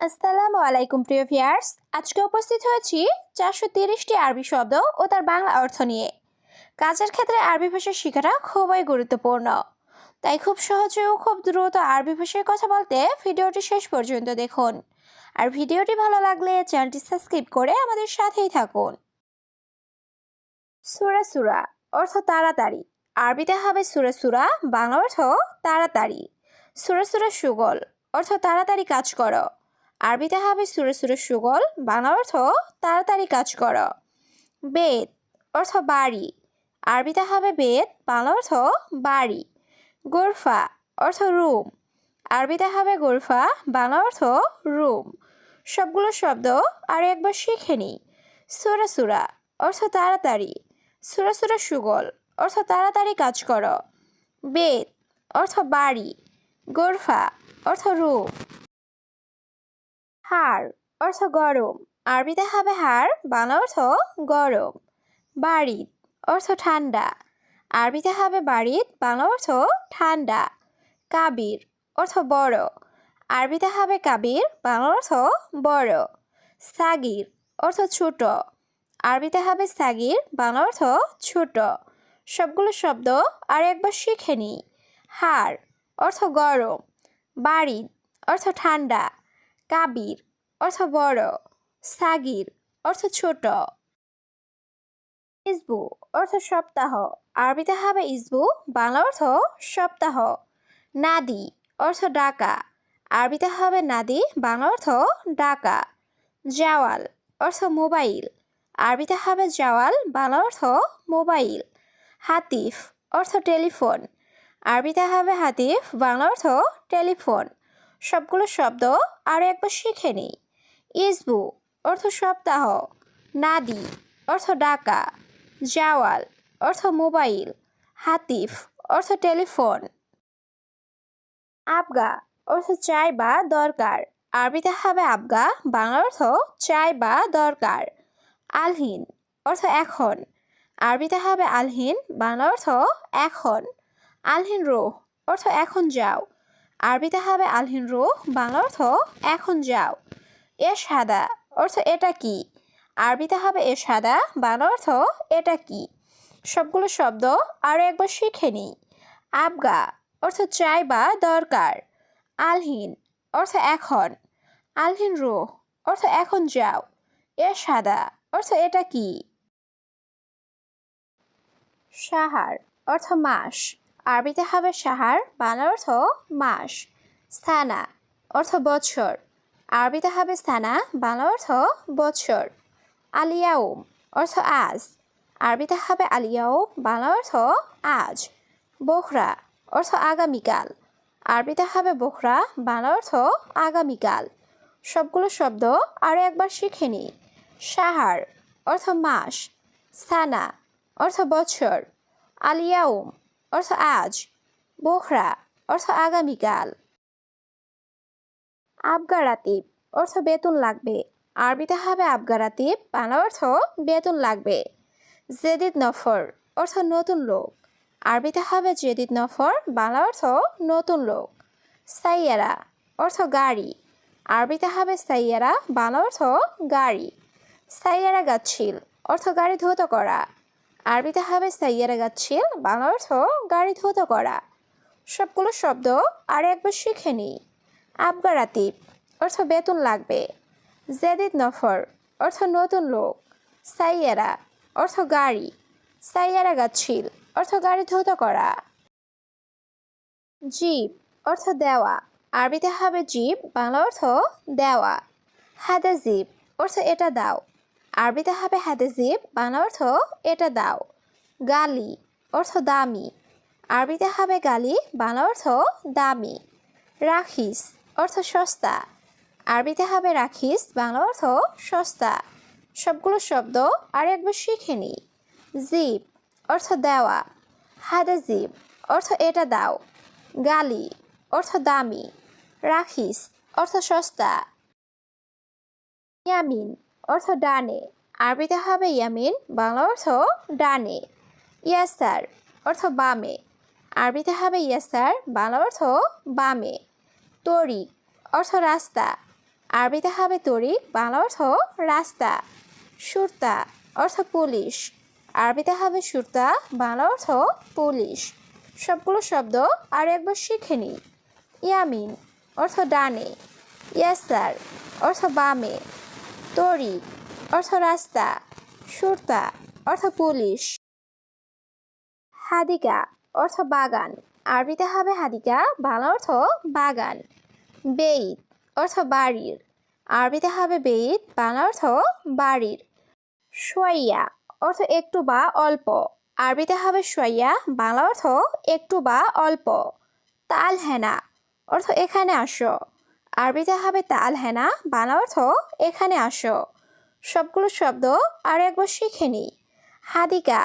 আসসালামু আলাইকুম, প্রিয় ভিয়ার্স আজকে উপস্থিত হয়েছি চারশো তিরিশটি আরবি শব্দ ও তার বাংলা অর্থ নিয়ে। কাজের ক্ষেত্রে আরবি ভাষা শেখাটা খুবই গুরুত্বপূর্ণ। তাই খুব সহজে ও খুব দ্রুত আরবি ভাষায় কথা বলতে ভিডিওটি শেষ পর্যন্ত দেখুন। আর ভিডিওটি ভালো লাগলে চ্যানেলটি সাবস্ক্রাইব করে আমাদের সাথেই থাকুন। সুরা সুরা অর্থ তাড়াতাড়ি। আরবিতে হবে সুরা সুরা, বাংলা অর্থ তাড়াতাড়ি। সুরা সুরা সুগল অর্থ তাড়াতাড়ি কাজ করো। আরবিতে হবে সুরে সুরে সুগল, বাংলা অর্থ তাড়াতাড়ি কাজ করো। বেদ অর্থ বাড়ি, আরবিতে হবে বেদ, বাংলা অর্থ বাড়ি। গোরফা অর্থ রুম, আরবিতে হবে গোরফা, বাংলা অর্থ রুম। সবগুলো শব্দ আর একবার শিখে নিই। সুরা সুরা অর্থ তাড়াতাড়ি, সুরা সুরা সুগল অর্থ তাড়াতাড়ি কাজ করো। বেদ অর্থ বাড়ি, গোরফা অর্থ রুম। হাড় অর্থ গরম। আরবিতে হবে হাড় বাংলা অর্থ গরম। বাড়িত, অর্থ ঠান্ডা। আরবিতে হবে বাড়িত, বাংলা অর্থ ঠান্ডা। কাবির, অর্থ বড়। আরবিতে হবে কাবির, বাংলা অর্থ বড়। সাগির, অর্থ ছোট। আরবিতে হবে সাগির, বাংলা অর্থ ছোট। সবগুলো শব্দ আর একবার শিখে নিই। হাড় অর্থ গরম। বাড়িত, অর্থ ঠান্ডা। কাবির অর্থ বড়, সাগির অর্থ ছোট। ইসবু অর্থ সপ্তাহ, আরবিতে হবে ইসবু, বাংলা অর্থ সপ্তাহ। নাদি অর্থ ডাকা, আরবিতে হবে নাদি, বাংলা অর্থ ডাকা। জাওয়াল অর্থ মোবাইল, আরবিতে হবে জাওয়াল, বাংলা অর্থ মোবাইল। হাতিফ অর্থ টেলিফোন, আরবিতে হবে হাতিফ, বাংলা অর্থ টেলিফোন। সবগুলো শব্দ আরও একবার শিখে নিই। ইসবু, অর্থ সপ্তাহ। নাদি, অর্থ ডাকা। জাওয়াল, অর্থ মোবাইল। হাতিফ, অর্থ টেলিফোন। আবগা, অর্থ চাই বা দরকার। আরবিতে হবে আবগা বাংলা অর্থ চাই বা দরকার। আলহিন, অর্থ এখন। আরবিতে হবে আলহিন বাংলা অর্থ এখন। আলহিন রোহ, অর্থ এখন যাও। আরবিতে হবে আলহিন রুহ বাংলা অর্থ এখন যাও। এ সাদা অর্থ এটা কি? আরবিতে হবে এ সাদা বাংলা অর্থ এটা কি? সবগুলো শব্দ আরও একবার শিখে নিই। আবগা, অর্থ চাই বা দরকার। আলহিন, অর্থ এখন। আলহিন রুহ, অর্থ এখন যাও। এ সাদা অর্থ এটা কি? সাহার, অর্থ মাস। আরবিতে হবে সাহার বাংলা অর্থ মাস। স্থানা, অর্থ বছর। আরবিতে হবে স্থানা বাংলা অর্থ বছর। আলিয়াউম, অর্থ আজ। আরবিতে হবে আলিয়াউম বাংলা অর্থ আজ। বোখরা, অর্থ আগামীকাল। আরবিতে হবে বোখরা বাংলা অর্থ আগামীকাল। সবগুলো শব্দ আরও একবার শিখে নিই সাহার, অর্থ মাস। স্থানা, অর্থ বছর। আলিয়াউম অর্থ আজ, বোখরা, অর্থ আগামীকাল। আবগারাতিব অর্থ বেতন লাগবে। আরবিতে হবে আবগারাতিব বাংলা অর্থ বেতন লাগবে। জেদিদ নফর, অর্থ নতুন লোক। আরবিতে হবে জেদিদ নফর, বাংলা অর্থ নতুন লোক। সাইয়ারা, অর্থ গাড়ি। আরবিতে হবে সাইয়ারা, বাংলা অর্থ গাড়ি। সাইয়ারা গাছিল অর্থ গাড়ি ধৌত করা। আরবিতে হবে সাইয়ারা গাছিল বাংলা অর্থ গাড়ি ধৌত করা। সবগুলো শব্দ আর একবার শিখে নিই। আবগারাতিব অর্থ বেতন লাগবে। জেদিদ নফর, অর্থ নতুন লোক। সাইয়ারা, অর্থ গাড়ি। সাইয়ারা গাছিল অর্থ গাড়ি ধৌত করা। জীব, অর্থ দেওয়া। আরবিতে হবে জীব, বাংলা অর্থ দেওয়া। হাদা জীব, অর্থ এটা দাও। আরবিতে হবে হাদেজিব বাংলা অর্থ এটা দাও। গালি, অর্থ দামি। আরবিতে হবে গালি, বাংলা অর্থ দামি। রাখিস, অর্থ সস্তা। আরবিতে হবে রাখিস, বাংলা অর্থ সস্তা। সবগুলো শব্দ আর একবার শিখে নিই জিব, অর্থ দেওয়া। হাদা জিব অর্থ এটা দাও। গালি, অর্থ দামি। রাখিস, অর্থ সস্তা। ইয়ামিন অর্থ ডানে। আরবিতে হবে ইয়ামিন, বাংলা অর্থ ডানে। ইয়াসার অর্থ বামে। আরবিতে হবে ইয়াসার বাংলা অর্থ বামে। তরিক অর্থ রাস্তা। আরবিতে হবে তরিক, বাংলা অর্থ রাস্তা। সুরতা অর্থ পুলিশ। আরবিতে হবে সুরতা, বাংলা অর্থ পুলিশ। সবগুলো শব্দ আর একবার শিখে নিই। ইয়ামিন অর্থ ডানে। ইয়াসার অর্থ বামে। তরিক অর্থ রাস্তা, সুরতা, অর্থ পুলিশ। হাদিকা, অর্থ বাগান, আরবিতে হবে হাদিকা, বাংলা অর্থ বাগান। বেইত, অর্থ বাড়ির, আরবিতে হবে বেইত, বাংলা অর্থ বাড়ির। সোয়াইয়া, অর্থ একটু বা অল্প, আরবিতে হবে সোয়াইয়া, বাংলা অর্থ একটু বা অল্প। তাল হেনা অর্থ এখানে আসো। আরবিতে হবে তাল হেনা বাংলা অর্থ এখানে আসো। সবগুলো শব্দ আর একবার শিখে নিই। হাদিকা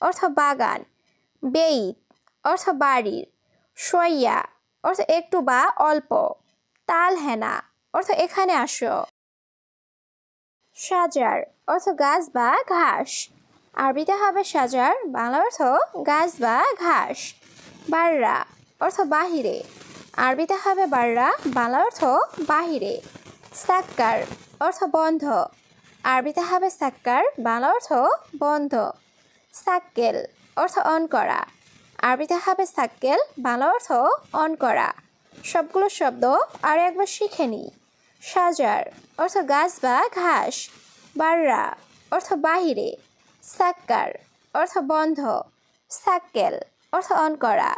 অর্থ বাগান। বেইত, অর্থ বাড়ির। সইয়া অর্থ একটু বা অল্প। তাল হেনা অর্থ এখানে আসো। সাজার অর্থ গাছ বা ঘাস। আরবিতে হবে সাজার বাংলা অর্থ গাছ বা ঘাস। বাররা, অর্থ বাহিরে। আরবিতে হবে বাররা বাংলা অর্থ বাহিরে। সাক্কার, অর্থ বন্ধ। আরবিতে হবে সাক্কার বাংলা অর্থ বন্ধ। সাক্কেল, অর্থ অন করা। আরবিতে হবে সাক্কেল বাংলা অর্থ অন করা। সবগুলো শব্দ আর একবার শিখে নিই সাজার, অর্থ গাছ বা ঘাস। বাররা, অর্থ বাহিরে। সাক্কার, অর্থ বন্ধ। সাক্কেল, অর্থ অন করা।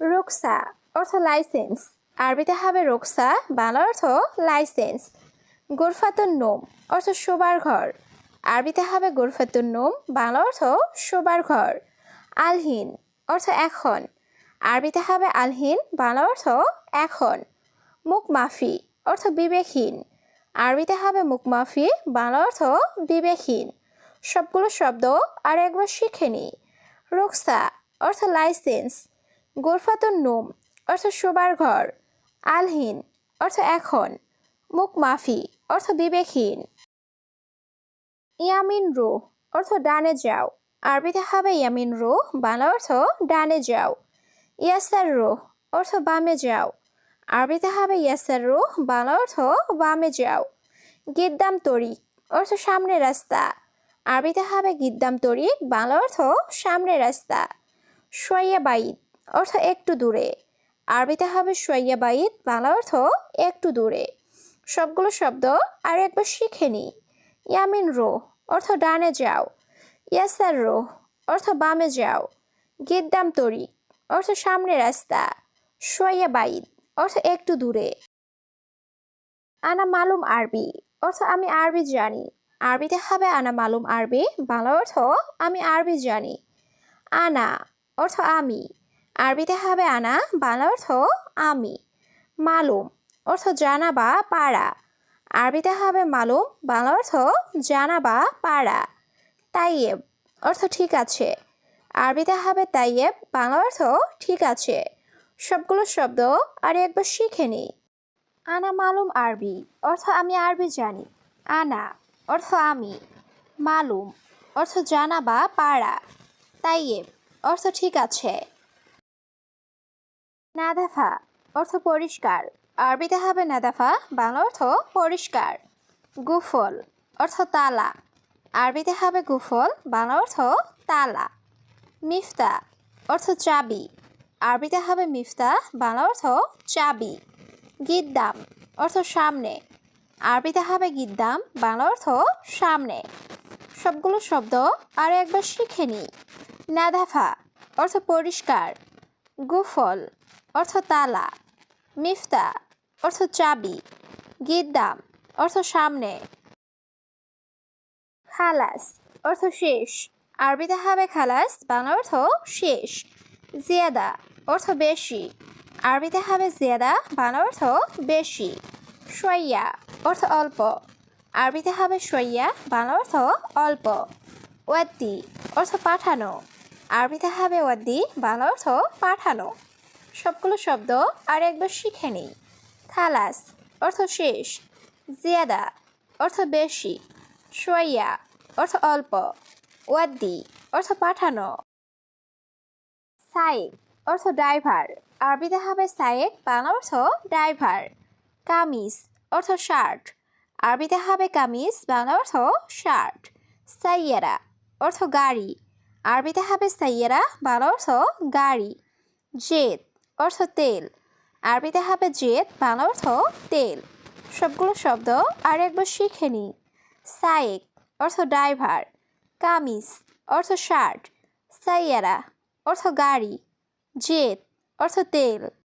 রুকসা, অর্থ লাইসেন্স। আরবিতে হবে রুকসা, বাংলা অর্থ লাইসেন্স। গোরফাতুন নোম, অর্থ শোবার ঘর। আরবিতে হবে গোরফাতুন নোম, বাংলা অর্থ শোবার ঘর। আলহিন, অর্থ এখন। আরবিতে হবে আলহিন, বাংলা অর্থ এখন। মুখ মাফি অর্থ বিবেকহীন। আরবিতে হবে মুখ মাফি বাংলা অর্থ বিবেকহীন। সবগুলো শব্দ আর একবার শিখে নিই। রুকসা, অর্থ লাইসেন্স। গোরফাতুন নোম, অর্থ শোবার ঘর। আলহীন, অর্থ এখন। মুখ মাফি, অর্থ বিবেকহীন। ইয়ামিন রো, অর্থ ডানে যাও। আরবিতে হবে ইয়ামিন রো, বাংলা অর্থ ডানে যাও। ইয়াসার রো, অর্থ বামে যাও। আরবিতে হবে ইয়াসার রো, বাংলা অর্থ বামে যাও। গিদ্দাম তরিক, অর্থ সামনে রাস্তা। আরবিতে হবে গিদ্দাম তরিক, বাংলা অর্থ সামনে রাস্তা। সোয়াইয়া বাইদ অর্থ একটু দূরে। আরবিতে হবে সোয়াইয়া বাইদ, বাংলা অর্থ একটু দূরে। সবগুলো শব্দ আর একবার শিখে নি। ইয়ামিন রো, অর্থ ডানে যাও। ইয়াসার রো, অর্থ বামে যাও। গিদ্দাম তরি অর্থ সামনে রাস্তা। সোয়া বাইদ, অর্থ একটু দূরে। আনা মালুম আরবি, অর্থ আমি আরবি জানি। আরবিতে হবে আনা মালুম আরবি, বাংলা অর্থ আমি আরবি জানি। আনা, অর্থ আমি। আরবিতে হবে আনা, বাংলা অর্থ আমি, মালুম, অর্থ জানা বা পাড়া আরবিতে হবে মালুম, বাংলা অর্থ জানা বা পাড়া তাইয়েব, অর্থ ঠিক আছে। আরবিতে হবে তাইয়েব, বাংলা অর্থ ঠিক আছে। সবগুলো শব্দ আর একবার শিখে নিই। আনা মালুম আরবি, অর্থ আমি আরবি জানি। আনা, অর্থ আমি। মালুম, অর্থ জানা বা পাড়া তাইয়েব, অর্থ ঠিক আছে। নাদাফা অর্থ পরিষ্কার। আরবিতে হবে নাদাফা, বাংলা অর্থ পরিষ্কার। গুফল অর্থ তালা। আরবিতে হবে গুফল, বাংলা অর্থ তালা। মিফতা অর্থ চাবি। আরবিতে হবে মিফতা, বাংলা অর্থ চাবি। গিদ্দাম অর্থ সামনে। আরবিতে হবে গিদ্দাম, বাংলা অর্থ সামনে। সবগুলো শব্দ আর একবার শিখে নিই। নাদাফা অর্থ পরিষ্কার। গুফল অর্থ তালা, মিফতা, অর্থ চাবি গিদ্দাম অর্থ সামনে। খালাস, অর্থ শেষ। আরবিতে হবে খালাস, বাংলা অর্থ শেষ। জিয়াদা, অর্থ বেশি। আরবিতে হবে জিয়াদা, বাংলা অর্থ বেশি। সইয়া অর্থ অল্প। আরবিতে হবে সইয়া বাংলা অর্থ অল্প। ওয়াদ্দি, অর্থ পাঠানো। আরবিতে হবে ওয়াদ্দি, বাংলা অর্থ পাঠানো। সবগুলো শব্দ আর একবার শিখে নিই। খালাস, অর্থ শেষ। জিয়াদা, অর্থ বেশি। সোয়া অর্থ অল্প। ওয়াদ্দি, অর্থ পাঠানো। সাইক অর্থ ড্রাইভার। আরবিতে হবে সাইক বাংলা অর্থ ড্রাইভার। কামিজ, অর্থ শার্ট। আরবিতে হবে কামিজ, বাংলা অর্থ শার্ট। সাইয়ারা, অর্থ গাড়ি। আরবিতে হবে সাইয়ারা, বাংলা অর্থ গাড়ি। জেদ অর্থ তেল। আরবিতে হবে জেদ, বাংলা অর্থ তেল। সবগুলো শব্দ আর একবার শিখে নিই। সাইক অর্থ ড্রাইভার। কামিজ, অর্থ শার্ট। সাইয়ারা, অর্থ গাড়ি। জেদ, অর্থ তেল।